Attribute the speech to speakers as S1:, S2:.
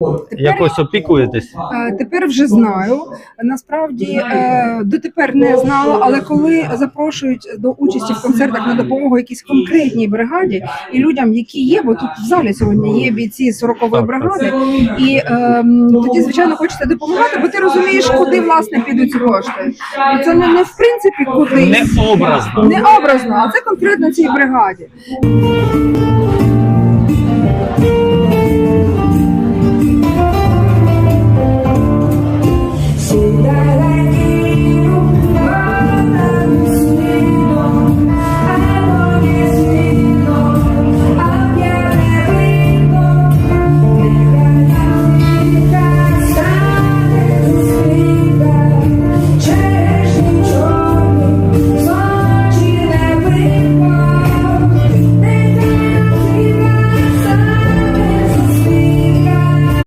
S1: Тепер
S2: Якось опікуєтесь?
S1: Е, тепер вже знаю. Насправді е, дотепер не знала, але коли запрошують до участі в концертах на допомогу якійсь конкретній бригаді і людям, які є, бо тут в залі сьогодні є бійці 40-ї бригади, і ем, тоді звичайно хочеться допомагати, бо ти розумієш, куди власне підуть ці кошти. І це не, не в принципі кудись.
S2: Не образно.
S1: Не образно, а це конкретно цій бригаді.